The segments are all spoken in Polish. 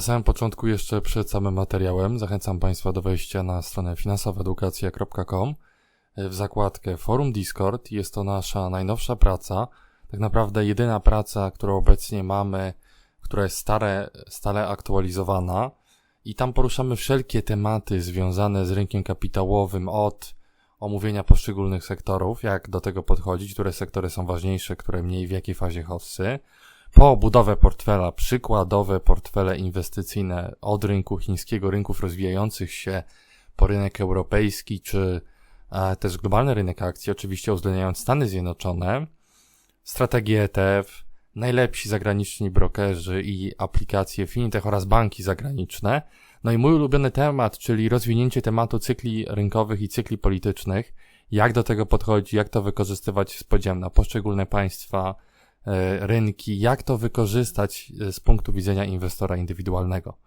Na samym początku, jeszcze przed samym materiałem, zachęcam Państwa do wejścia na stronę finansowaedukacja.com w zakładkę Forum Discord. Jest to nasza najnowsza praca, tak naprawdę jedyna praca, którą obecnie mamy, która jest stare, stale aktualizowana. I tam poruszamy wszelkie tematy związane z rynkiem kapitałowym od omówienia poszczególnych sektorów, jak do tego podchodzić, które sektory są ważniejsze, które mniej, w jakiej fazie hossy, po budowę portfela, przykładowe portfele inwestycyjne od rynku chińskiego, rynków rozwijających się, po rynek europejski, czy e, też globalny rynek akcji, oczywiście uwzględniając Stany Zjednoczone, strategie ETF, najlepsi zagraniczni brokerzy i aplikacje fintech oraz banki zagraniczne. No i mój ulubiony temat, czyli rozwinięcie tematu cykli rynkowych i cykli politycznych. Jak do tego podchodzi, jak to wykorzystywać z podziałem na poszczególne państwa, rynki, jak to wykorzystać e, z punktu widzenia inwestora indywidualnego.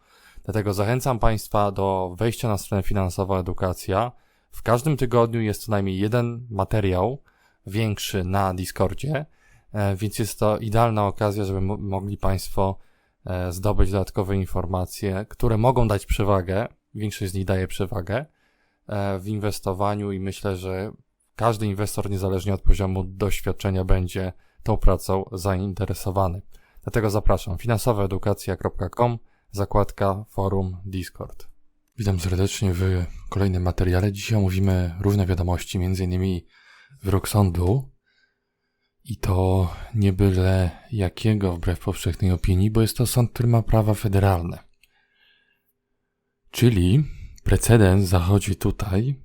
Dlatego zachęcam Państwa do wejścia na stronę Finansowa Edukacja. W każdym tygodniu jest co najmniej jeden materiał większy na Discordzie, e, więc jest to idealna okazja, żeby mogli Państwo E, zdobyć dodatkowe informacje, które mogą dać przewagę, większość z nich daje przewagę e, w inwestowaniu i myślę, że każdy inwestor, niezależnie od poziomu doświadczenia, będzie tą pracą zainteresowany. Dlatego zapraszam finansowaedukacja.com, zakładka forum Discord. Witam serdecznie w kolejnym materiale. Dzisiaj omówimy różne wiadomości, m.in. wyrok sądu i to nie byle jakiego wbrew powszechnej opinii, bo jest to sąd, który ma prawa federalne. Czyli precedens zachodzi tutaj,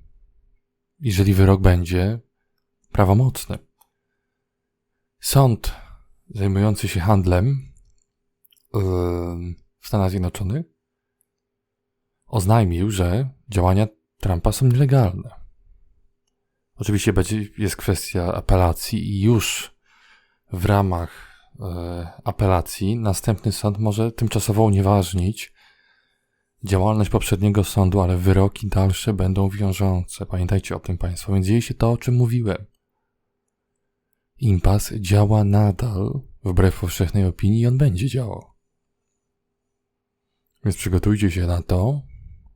jeżeli wyrok będzie prawomocny. Sąd zajmujący się handlem w Stanach Zjednoczonych oznajmił, że działania Trumpa są nielegalne. Oczywiście będzie, jest kwestia apelacji i już w ramach e, apelacji następny sąd może tymczasowo unieważnić działalność poprzedniego sądu, ale wyroki dalsze będą wiążące. Pamiętajcie o tym Państwo. Więc dzieje się to, o czym mówiłem. Impas działa nadal, wbrew powszechnej opinii, i on będzie działał. Więc przygotujcie się na to,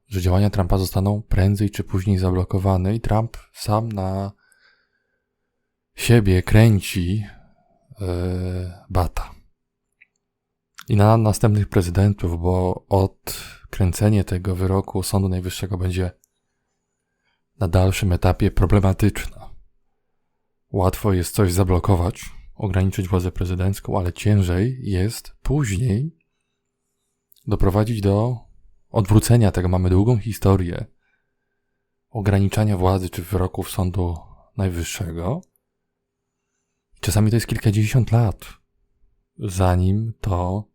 że działania Trumpa zostaną prędzej czy później zablokowane i Trump sam na siebie kręci e, bata. I na następnych prezydentów, bo odkręcenie tego wyroku Sądu Najwyższego będzie na dalszym etapie problematyczne. Łatwo jest coś zablokować, ograniczyć władzę prezydencką, ale ciężej jest później doprowadzić do odwrócenia tego mamy długą historię ograniczania władzy czy wyroków Sądu Najwyższego. Czasami to jest kilkadziesiąt lat, zanim to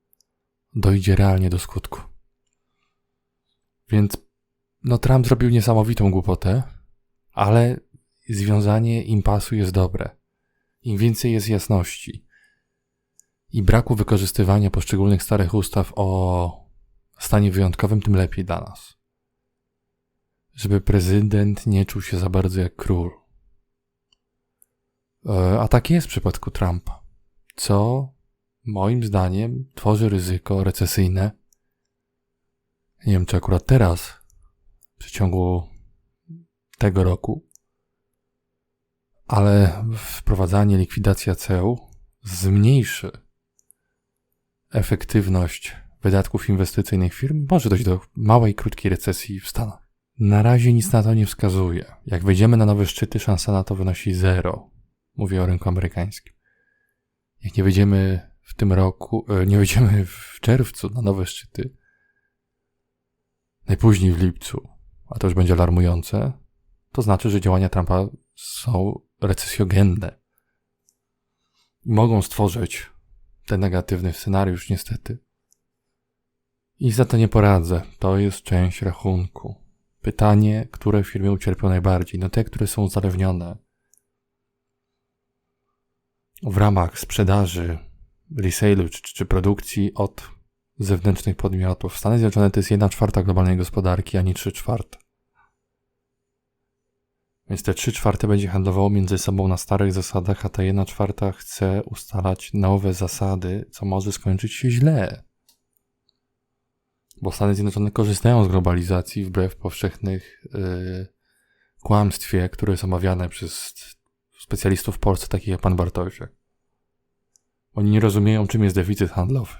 dojdzie realnie do skutku. Więc no Trump zrobił niesamowitą głupotę, ale związanie impasu jest dobre. Im więcej jest jasności i braku wykorzystywania poszczególnych starych ustaw o stanie wyjątkowym, tym lepiej dla nas. Żeby prezydent nie czuł się za bardzo jak król. E, a tak jest w przypadku Trumpa, co moim zdaniem tworzy ryzyko recesyjne. Nie wiem, czy akurat teraz, w przeciągu tego roku, ale wprowadzanie, likwidacja ceł zmniejszy efektywność wydatków inwestycyjnych firm może dojść do małej, krótkiej recesji w Stanach. Na razie nic na to nie wskazuje. Jak wejdziemy na nowe szczyty, szansa na to wynosi zero. Mówię o rynku amerykańskim. Jak nie wejdziemy w tym roku, e, nie wejdziemy w czerwcu na nowe szczyty, najpóźniej w lipcu, a to już będzie alarmujące, to znaczy, że działania Trumpa są recesjogenne. Mogą stworzyć ten negatywny scenariusz, niestety. I za to nie poradzę. To jest część rachunku. Pytanie, które firmy ucierpią najbardziej? No te, które są uzależnione w ramach sprzedaży, resale'u czy, czy produkcji od zewnętrznych podmiotów. Stany Zjednoczone to jest jedna czwarta globalnej gospodarki, a nie trzy czwarte. Więc te trzy czwarte będzie handlowało między sobą na starych zasadach, a ta jedna czwarta chce ustalać nowe zasady, co może skończyć się źle. Bo Stany Zjednoczone korzystają z globalizacji wbrew powszechnych yy, kłamstwie, które jest omawiane przez specjalistów w Polsce, takich jak pan Bartosiak. Oni nie rozumieją, czym jest deficyt handlowy.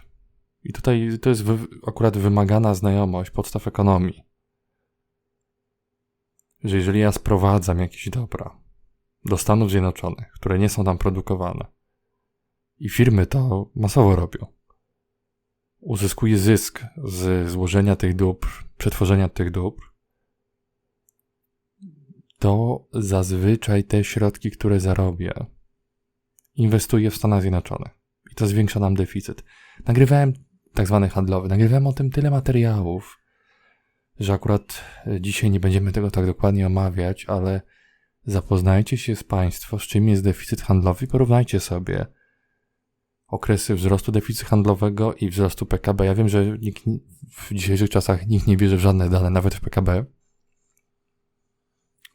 I tutaj to jest wy, akurat wymagana znajomość podstaw ekonomii. Że jeżeli ja sprowadzam jakieś dobra do Stanów Zjednoczonych, które nie są tam produkowane, i firmy to masowo robią, uzyskuje zysk z złożenia tych dóbr, przetworzenia tych dóbr, to zazwyczaj te środki, które zarobię, inwestuję w Stanach Zjednoczonych. I to zwiększa nam deficyt. Nagrywałem tak zwany handlowy, nagrywałem o tym tyle materiałów, że akurat dzisiaj nie będziemy tego tak dokładnie omawiać, ale zapoznajcie się z Państwo, z czym jest deficyt handlowy i porównajcie sobie okresy wzrostu deficytu handlowego i wzrostu PKB. Ja wiem, że nikt, w dzisiejszych czasach nikt nie bierze w żadne dane, nawet w PKB.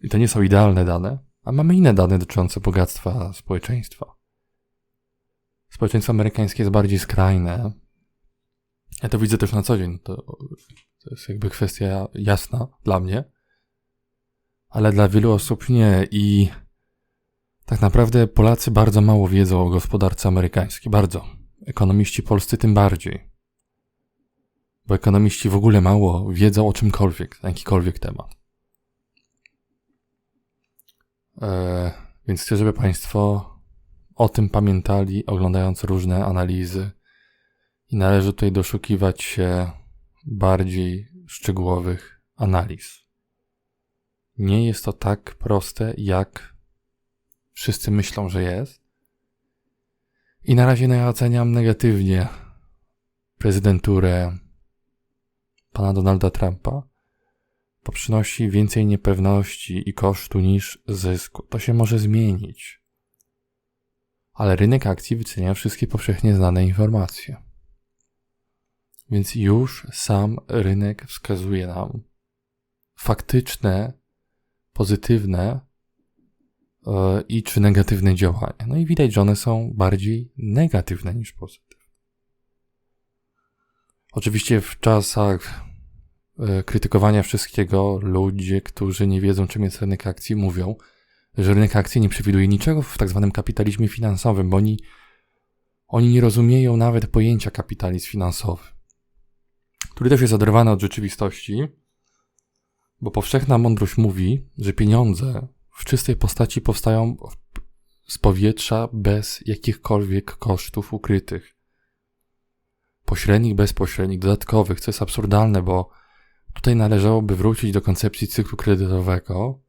I to nie są idealne dane, a mamy inne dane dotyczące bogactwa społeczeństwa. Społeczeństwo amerykańskie jest bardziej skrajne. Ja to widzę też na co dzień. To, to jest jakby kwestia jasna dla mnie. Ale dla wielu osób nie. I tak naprawdę Polacy bardzo mało wiedzą o gospodarce amerykańskiej. Bardzo. Ekonomiści polscy tym bardziej. Bo ekonomiści w ogóle mało wiedzą o czymkolwiek, jakikolwiek temat. E, więc chcę, żeby Państwo o tym pamiętali, oglądając różne analizy. I należy tutaj doszukiwać się bardziej szczegółowych analiz. Nie jest to tak proste, jak wszyscy myślą, że jest. I na razie ja oceniam negatywnie prezydenturę pana Donalda Trumpa, bo przynosi więcej niepewności i kosztu niż zysku. To się może zmienić. Ale rynek akcji wycenia wszystkie powszechnie znane informacje. Więc już sam rynek wskazuje nam faktyczne, pozytywne yy, i czy negatywne działania. No i widać, że one są bardziej negatywne niż pozytywne. Oczywiście w czasach E, krytykowania wszystkiego ludzie, którzy nie wiedzą, czym jest rynek akcji, mówią, że rynek akcji nie przewiduje niczego w tak zwanym kapitalizmie finansowym, bo oni, oni nie rozumieją nawet pojęcia kapitalizm finansowy, który też jest oderwany od rzeczywistości, bo powszechna mądrość mówi, że pieniądze w czystej postaci powstają z powietrza bez jakichkolwiek kosztów ukrytych. Pośrednich, bezpośrednich, dodatkowych, co jest absurdalne, bo Tutaj należałoby wrócić do koncepcji cyklu kredytowego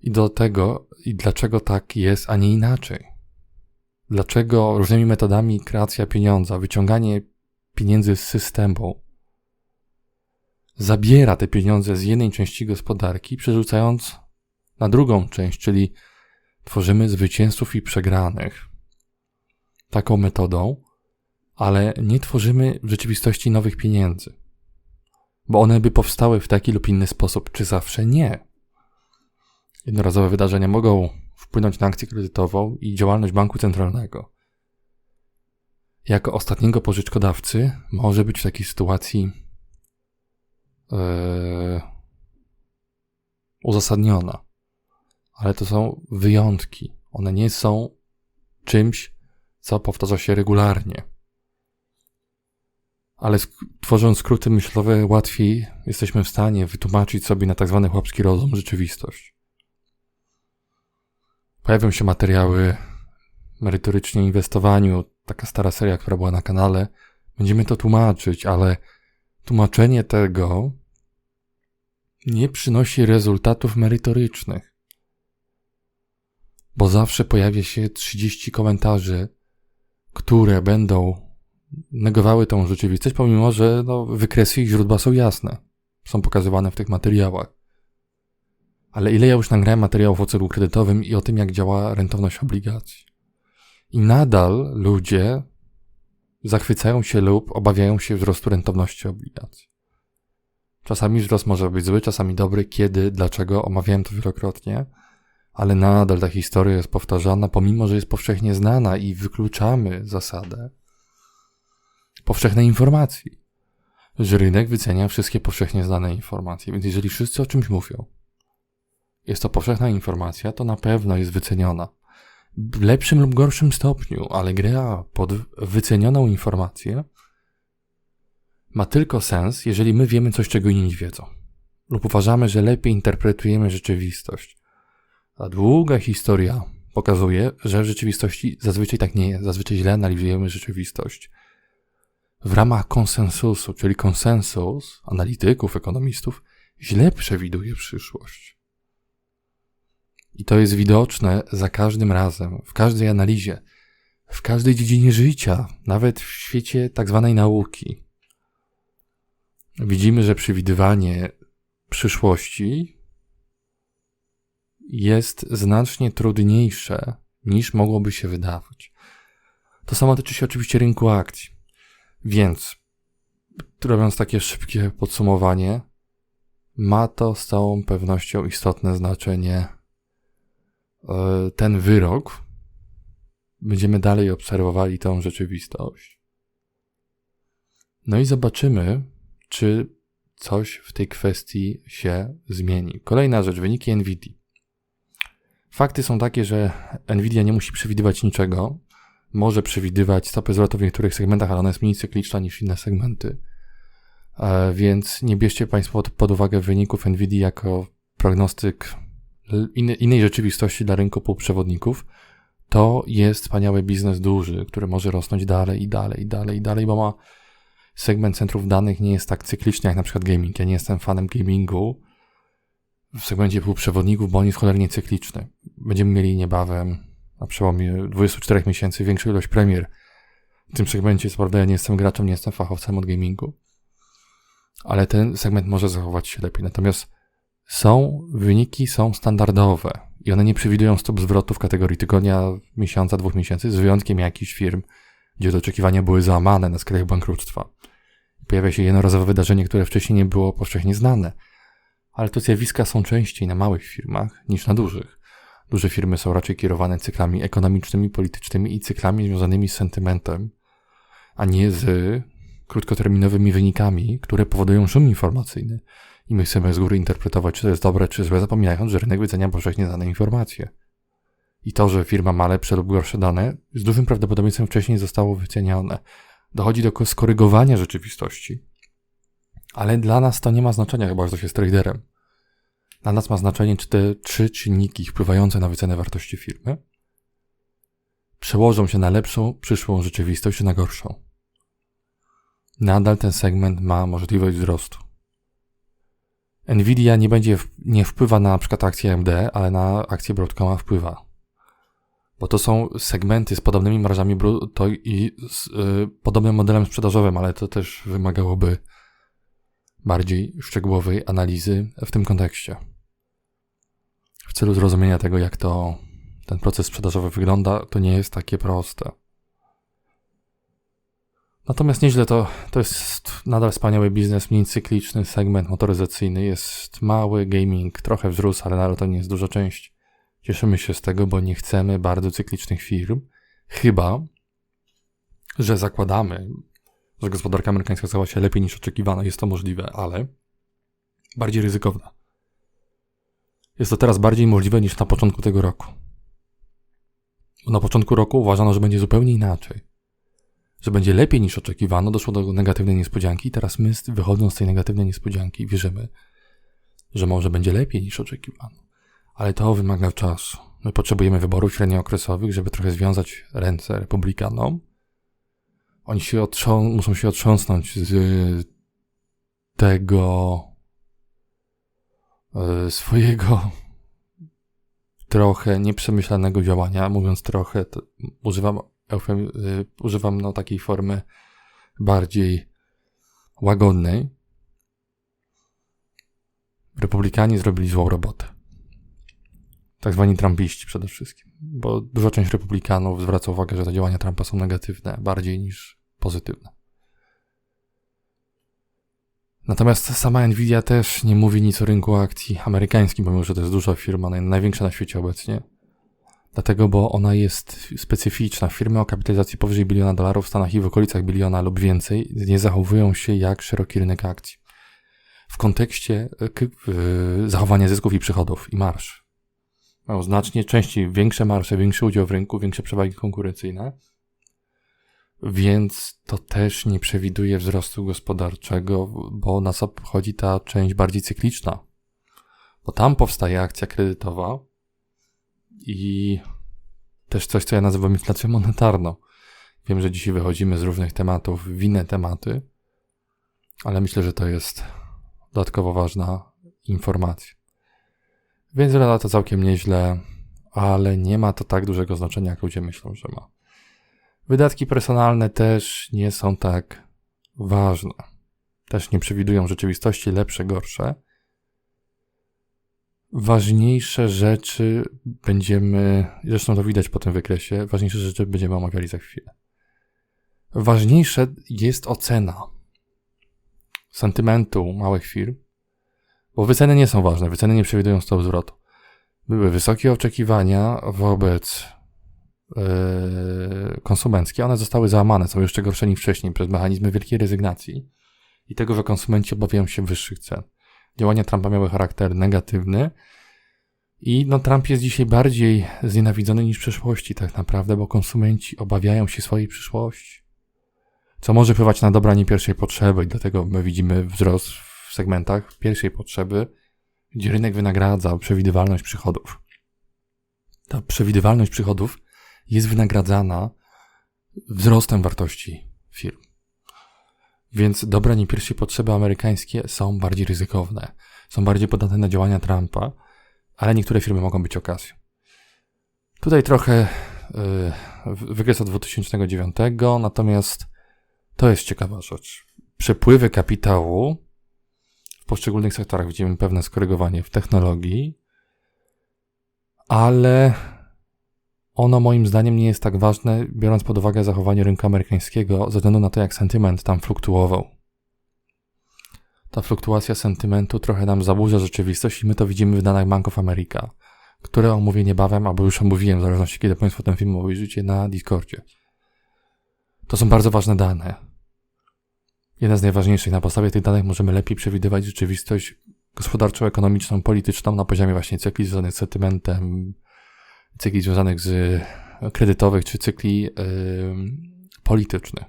i do tego, i dlaczego tak jest, a nie inaczej. Dlaczego różnymi metodami kreacja pieniądza, wyciąganie pieniędzy z systemu zabiera te pieniądze z jednej części gospodarki, przerzucając na drugą część, czyli tworzymy zwycięzców i przegranych. Taką metodą, ale nie tworzymy w rzeczywistości nowych pieniędzy bo one by powstały w taki lub inny sposób, czy zawsze nie. Jednorazowe wydarzenia mogą wpłynąć na akcję kredytową i działalność banku centralnego. Jako ostatniego pożyczkodawcy może być w takiej sytuacji yy, uzasadniona. Ale to są wyjątki. One nie są czymś, co powtarza się regularnie ale tworząc skróty myślowe, łatwiej jesteśmy w stanie wytłumaczyć sobie na tak zwany chłopski rozum rzeczywistość. Pojawią się materiały merytorycznie inwestowaniu, taka stara seria, która była na kanale. Będziemy to tłumaczyć, ale tłumaczenie tego nie przynosi rezultatów merytorycznych. Bo zawsze pojawia się 30 komentarzy, które będą negowały tą rzeczywistość, pomimo że no, wykresy ich źródła są jasne. Są pokazywane w tych materiałach. Ale ile ja już nagrałem materiałów o celu kredytowym i o tym, jak działa rentowność obligacji. I nadal ludzie zachwycają się lub obawiają się wzrostu rentowności obligacji. Czasami wzrost może być zły, czasami dobry. Kiedy, dlaczego, omawiałem to wielokrotnie, ale nadal ta historia jest powtarzana, pomimo że jest powszechnie znana i wykluczamy zasadę, powszechnej informacji, że rynek wycenia wszystkie powszechnie znane informacje. Więc jeżeli wszyscy o czymś mówią, jest to powszechna informacja, to na pewno jest wyceniona. Lepszym lub gorszym stopniu, ale gra pod wycenioną informację ma tylko sens, jeżeli my wiemy coś, czego inni wiedzą. Lub uważamy, że lepiej interpretujemy rzeczywistość. A długa historia pokazuje, że w rzeczywistości zazwyczaj tak nie jest. Zazwyczaj źle analizujemy rzeczywistość. W ramach konsensusu, czyli konsensus analityków, ekonomistów, źle przewiduje przyszłość. I to jest widoczne za każdym razem, w każdej analizie, w każdej dziedzinie życia, nawet w świecie tak zwanej nauki. Widzimy, że przewidywanie przyszłości jest znacznie trudniejsze niż mogłoby się wydawać. To samo tyczy się oczywiście rynku akcji. Więc, robiąc takie szybkie podsumowanie, ma to z całą pewnością istotne znaczenie. E, ten wyrok, będziemy dalej obserwowali tą rzeczywistość. No i zobaczymy, czy coś w tej kwestii się zmieni. Kolejna rzecz, wyniki NVIDIA. Fakty są takie, że Nvidia nie musi przewidywać niczego. Może przewidywać stopy zwrotu w niektórych segmentach, ale ona jest mniej cykliczna niż inne segmenty. E, więc nie bierzcie Państwo pod uwagę wyników Nvidia jako prognostyk innej rzeczywistości dla rynku półprzewodników. To jest wspaniały biznes duży, który może rosnąć dalej i dalej i dalej i dalej, bo ma segment centrów danych nie jest tak cykliczny jak na przykład gaming. Ja nie jestem fanem gamingu, w segmencie półprzewodników, bo on jest cholernie cykliczny. Będziemy mieli niebawem na przełomie 24 miesięcy większą ilość premier w tym segmencie. Co prawda ja nie jestem graczem, nie jestem fachowcem od gamingu, ale ten segment może zachować się lepiej. Natomiast są, wyniki są standardowe i one nie przewidują stop zwrotu w kategorii tygodnia, miesiąca, dwóch miesięcy, z wyjątkiem jakichś firm, gdzie te oczekiwania były załamane na skraju bankructwa. Pojawia się jednorazowe wydarzenie, które wcześniej nie było powszechnie znane ale te zjawiska są częściej na małych firmach niż na dużych. Duże firmy są raczej kierowane cyklami ekonomicznymi, politycznymi i cyklami związanymi z sentymentem, a nie z krótkoterminowymi wynikami, które powodują szum informacyjny. I my chcemy z góry interpretować, czy to jest dobre, czy złe, zapominając, że rynek wycenia powszechnie dane informacje. I to, że firma ma lepsze lub gorsze dane, z dużym prawdopodobieństwem wcześniej zostało wycenione. Dochodzi do skorygowania rzeczywistości, ale dla nas to nie ma znaczenia, chyba że ktoś jest traderem. Dla nas ma znaczenie, czy te trzy czynniki wpływające na wycenę wartości firmy przełożą się na lepszą przyszłą rzeczywistość, czy na gorszą. Nadal ten segment ma możliwość wzrostu. Nvidia nie będzie, nie wpływa na, przykład akcję AMD, ale na akcję Broadcoma wpływa. Bo to są segmenty z podobnymi marżami brutto i z y, podobnym modelem sprzedażowym, ale to też wymagałoby bardziej szczegółowej analizy w tym kontekście. W celu zrozumienia tego, jak to ten proces sprzedażowy wygląda, to nie jest takie proste. Natomiast nieźle to, to jest nadal wspaniały biznes, mniej cykliczny segment motoryzacyjny, jest mały gaming, trochę wzrósł, ale nadal to nie jest duża część. Cieszymy się z tego, bo nie chcemy bardzo cyklicznych firm, chyba, że zakładamy, że gospodarka amerykańska stała się lepiej niż oczekiwano. Jest to możliwe, ale bardziej ryzykowna. Jest to teraz bardziej możliwe niż na początku tego roku. Bo na początku roku uważano, że będzie zupełnie inaczej. Że będzie lepiej niż oczekiwano, doszło do negatywnej niespodzianki, i teraz my, wychodząc z tej negatywnej niespodzianki, wierzymy, że może będzie lepiej niż oczekiwano. Ale to wymaga czasu. My potrzebujemy wyborów średniookresowych, żeby trochę związać ręce republikanom, oni się otrząs muszą się otrząsnąć z tego e, swojego trochę nieprzemyślanego działania. Mówiąc trochę, używam, eufem, y, używam no, takiej formy bardziej łagodnej. Republikanie zrobili złą robotę. Tak zwani Trumpiści przede wszystkim. Bo duża część republikanów zwraca uwagę, że te działania Trumpa są negatywne bardziej niż pozytywne. Natomiast sama Nvidia też nie mówi nic o rynku akcji amerykańskim, pomimo że to jest duża firma, największa na świecie obecnie. Dlatego, bo ona jest specyficzna. Firmy o kapitalizacji powyżej biliona dolarów w Stanach i w okolicach biliona lub więcej nie zachowują się jak szeroki rynek akcji. W kontekście y, zachowania zysków i przychodów i marsz. Mają znacznie częściej większe marsze, większy udział w rynku, większe przewagi konkurencyjne. Więc to też nie przewiduje wzrostu gospodarczego, bo nas obchodzi ta część bardziej cykliczna. Bo tam powstaje akcja kredytowa, i też coś, co ja nazywam inflacją monetarną. Wiem, że dzisiaj wychodzimy z różnych tematów w inne tematy, ale myślę, że to jest dodatkowo ważna informacja. Więc wygląda to całkiem nieźle, ale nie ma to tak dużego znaczenia, jak ludzie myślą, że ma. Wydatki personalne też nie są tak ważne. Też nie przewidują rzeczywistości lepsze, gorsze ważniejsze rzeczy będziemy, zresztą to widać po tym wykresie, ważniejsze rzeczy będziemy omawiali za chwilę. Ważniejsze jest ocena sentymentu małych firm, bo wyceny nie są ważne, wyceny nie przewidują stop zwrotu. Były wysokie oczekiwania wobec yy, konsumenckie, one zostały załamane, są jeszcze gorsze niż wcześniej przez mechanizmy wielkiej rezygnacji i tego, że konsumenci obawiają się wyższych cen działania Trumpa miały charakter negatywny. I no, Trump jest dzisiaj bardziej znienawidzony niż w przeszłości, tak naprawdę, bo konsumenci obawiają się swojej przyszłości. Co może wpływać na dobra nie pierwszej potrzeby, i dlatego my widzimy wzrost w segmentach pierwszej potrzeby, gdzie rynek wynagradza przewidywalność przychodów. Ta przewidywalność przychodów jest wynagradzana wzrostem wartości firm. Więc dobra nie pierwszej potrzeby amerykańskie są bardziej ryzykowne, są bardziej podatne na działania Trumpa, ale niektóre firmy mogą być okazją. Tutaj trochę yy, wykres od 2009, natomiast to jest ciekawa rzecz. Przepływy kapitału w poszczególnych sektorach widzimy pewne skorygowanie w technologii, ale ono moim zdaniem nie jest tak ważne, biorąc pod uwagę zachowanie rynku amerykańskiego, ze względu na to, jak sentyment tam fluktuował. Ta fluktuacja sentymentu trochę nam zaburza rzeczywistość i my to widzimy w danych Bank of America, które omówię niebawem, albo już omówiłem, w zależności kiedy Państwo ten film obejrzycie na Discordzie. To są bardzo ważne dane. Jedna z najważniejszych. Na podstawie tych danych możemy lepiej przewidywać rzeczywistość gospodarczą, ekonomiczną, polityczną na poziomie właśnie cykli związanych z sentymentem, cykli związanych z kredytowych czy cykli yy, politycznych.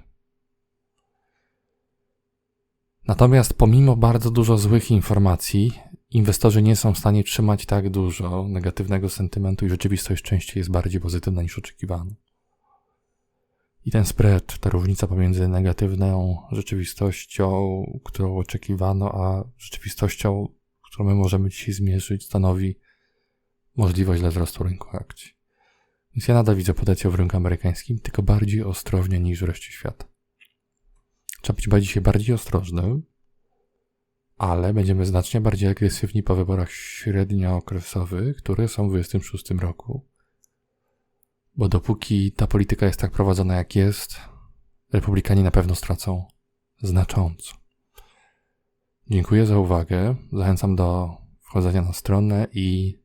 Natomiast pomimo bardzo dużo złych informacji, inwestorzy nie są w stanie trzymać tak dużo negatywnego sentymentu i rzeczywistość częściej jest bardziej pozytywna niż oczekiwano. I ten spread, ta różnica pomiędzy negatywną rzeczywistością, którą oczekiwano, a rzeczywistością, którą my możemy dzisiaj zmierzyć, stanowi możliwość dla wzrostu rynku akcji. Więc ja nadal widzę potencjał w rynku amerykańskim, tylko bardziej ostrożnie niż w reszcie świata. Trzeba być bardziej, bardziej ostrożnym, ale będziemy znacznie bardziej agresywni po wyborach średniookresowych, które są w 2026 roku. Bo dopóki ta polityka jest tak prowadzona, jak jest, republikanie na pewno stracą znacząco. Dziękuję za uwagę. Zachęcam do wchodzenia na stronę i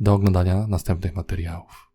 do oglądania następnych materiałów.